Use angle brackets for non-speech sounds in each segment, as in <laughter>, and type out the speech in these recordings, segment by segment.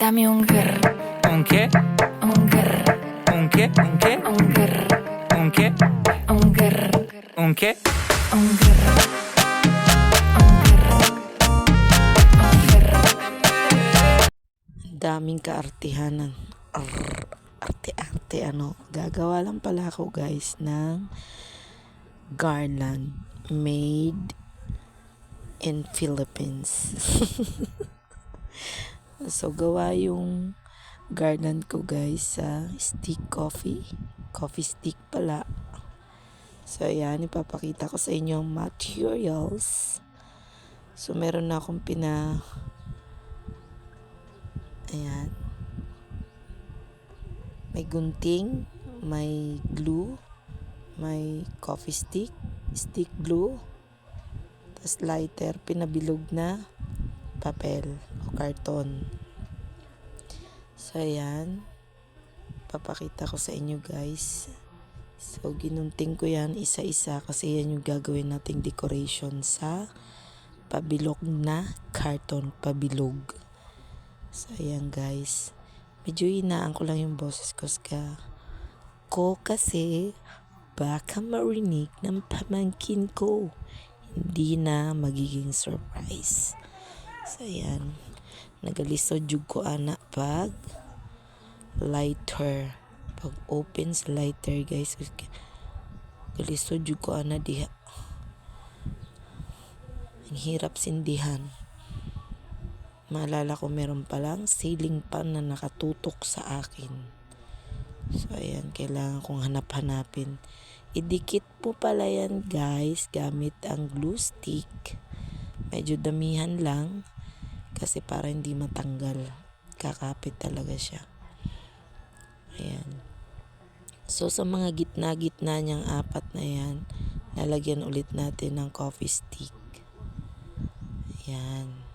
Dame un grr, ¿Un qué? un grr, ¿Un qué? ¿Un qué? un grr, ¿Un qué? un grr, ¿Un qué? un grr. Un grr. Un grr. daming kaartihanan. Arte-arte ano. Gagawa lang pala ako guys ng garland made in Philippines. <laughs> so gawa yung garland ko guys sa stick coffee. Coffee stick pala. So ayan, ipapakita ko sa inyo ang materials. So meron na akong pina Ayan. May gunting, may glue, may coffee stick, stick glue, tapos lighter, pinabilog na papel o karton. So, ayan. Papakita ko sa inyo guys. So, ginunting ko yan isa-isa kasi yan yung gagawin nating decoration sa pabilog na karton pabilog. So, ayan guys. Medyo hinaan ko lang yung boses ko ska. Ko kasi baka marinig ng pamangkin ko. Hindi na magiging surprise. So, ayan. Nagalisod jug ko ana pag lighter. Pag open lighter guys. Galisod jug ko ana diha. Ang hirap sindihan. Maalala ko meron palang ceiling fan na nakatutok sa akin. So ayan, kailangan kong hanap-hanapin. Idikit po pala yan guys gamit ang glue stick. Medyo damihan lang kasi para hindi matanggal. Kakapit talaga siya. Ayan. So sa mga gitna-gitna niyang apat na yan, lalagyan ulit natin ng coffee stick. Ayan.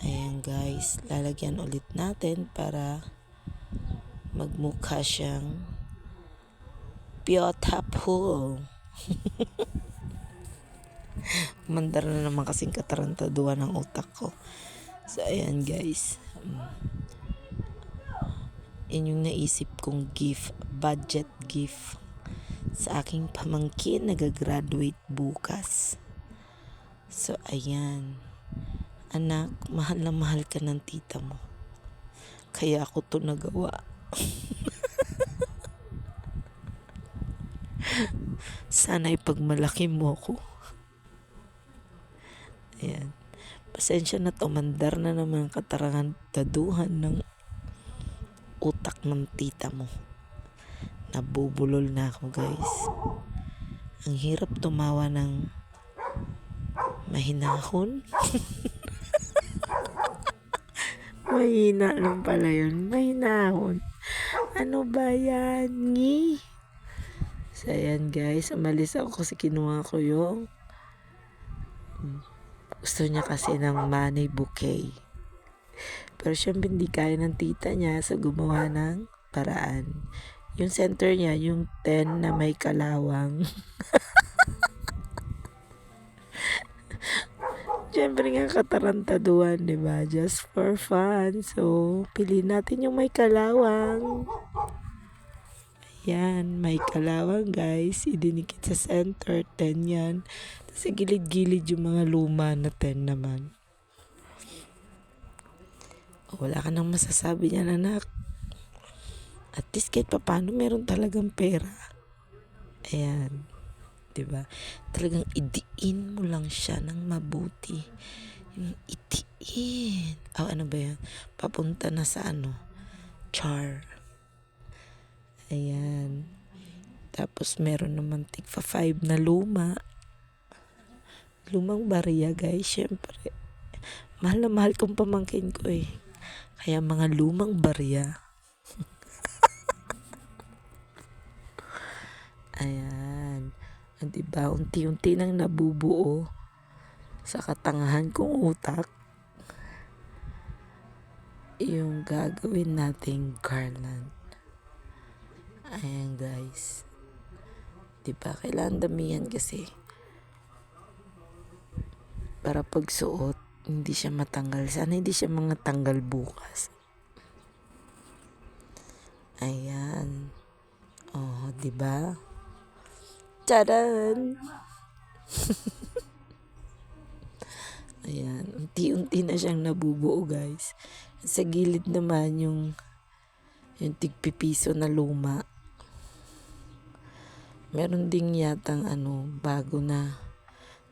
Ayan guys, lalagyan ulit natin para magmukha siyang beautiful. <laughs> Mandar na naman kasing katarantaduan ng utak ko. So ayan guys. Mm. Yan yung naisip kong gift, budget gift sa aking pamangkin nagagraduate bukas. So ayan. Anak, mahal na mahal ka ng tita mo. Kaya ako to nagawa. <laughs> Sana ipagmalaki mo ko. Ayan. Pasensya na to, mandar na naman ang katarangan taduhan ng utak ng tita mo. Nabubulol na ako guys. Ang hirap tumawa ng mahinahon. <laughs> Mahina lang pala yun. Mahinahon. Ano ba yan? Ngi? So, ayan guys. Umalis ako kasi kinuha ko yung gusto niya kasi ng money bouquet. Pero syempre hindi kaya ng tita niya so gumawa ng paraan. Yung center niya, yung 10 na may kalawang. <laughs> Siyempre nga katarantaduan, di ba? Just for fun. So, pili natin yung may kalawang. Ayan, may kalawang guys. Idinikit sa center, 10 yan. Sa gilid-gilid yung mga luma na 10 naman. Wala ka nang masasabi niyan, anak. At least kahit papano meron talagang pera. Ayan. ba? Talagang idiin mo lang siya ng mabuti. Yung idiin. Oh, ano ba 'yan? Papunta na sa ano? Char. Ayan. Tapos meron naman tigpa 5 na luma. Lumang bariya, guys, syempre. Mahal na mahal kong pamangkin ko eh. Kaya mga lumang barya. <laughs> Ayan. Ah, Diba, unti-unti nang nabubuo sa katangahan kong utak yung gagawin nating garland. Ayan guys. Diba, kailangan damihan kasi para pagsuot, hindi siya matanggal. Sana hindi siya mga tanggal bukas. Ayan. Oh, di ba? Tadan! <laughs> Ayan, unti-unti na siyang nabubuo, guys. Sa gilid naman yung yung tigpipiso na luma. Meron ding yatang ano, bago na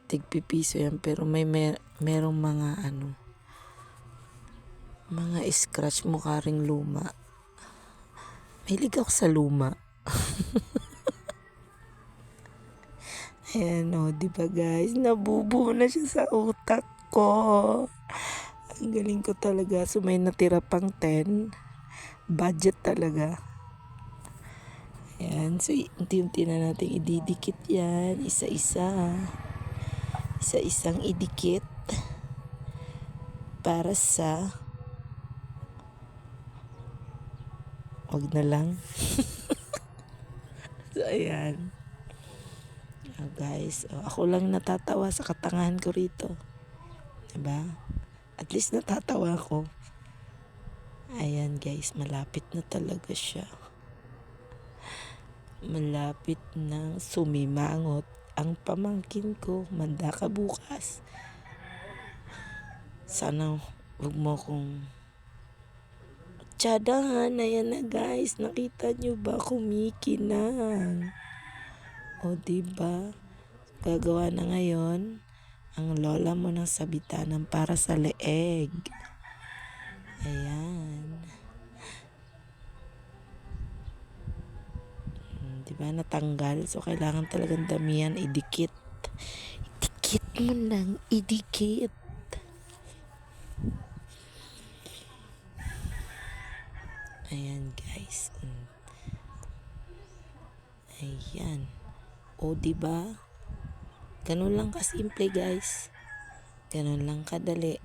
tigpipiso yan pero may mer- merong mga ano mga scratch mukha ring luma. Mahilig ako sa luma. <laughs> Ayan o, di ba guys? Nabubuo na siya sa utak ko. Ang galing ko talaga. So may natira pang 10. Budget talaga. Ayan. So unti-unti na natin ididikit yan. Isa-isa. Isa-isang idikit. Para sa... Wag na lang. <laughs> so ayan. Oh, guys, oh, ako lang natatawa sa katangahan ko rito. Diba? At least natatawa ako. Ayan guys, malapit na talaga siya. Malapit na sumimangot ang pamangkin ko. Manda ka bukas. Sana wag mo kong Tiyadahan, ayan na guys. Nakita nyo ba kumikinang? O diba? Gagawa na ngayon ang lola mo ng sabitanan para sa leeg. Ayan. Hmm, Di ba natanggal? So, kailangan talagang damihan, idikit. Idikit mo nang, idikit. Ayan, guys. Hmm. Ayan. O, di ba? Ganun lang kasimple, guys. Ganun lang kadali.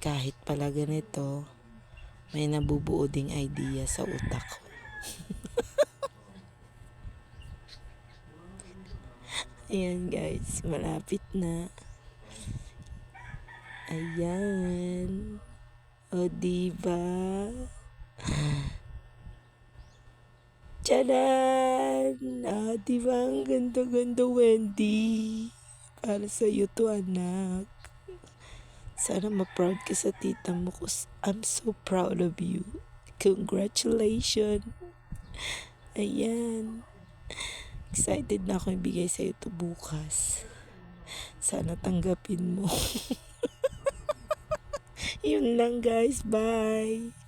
Kahit pala ganito, may nabubuo ding idea sa utak ko. Ayan, guys. Malapit na. Ayan. O, diba? Tcharan! Ah, diba ang ganda-ganda, Wendy? Para sa iyo to, anak. Sana ma-proud ka sa tita mo kus I'm so proud of you. Congratulations! Ayan. Excited na ako ibigay sa iyo to bukas. Sana tanggapin mo. <laughs> Yun lang guys. Bye!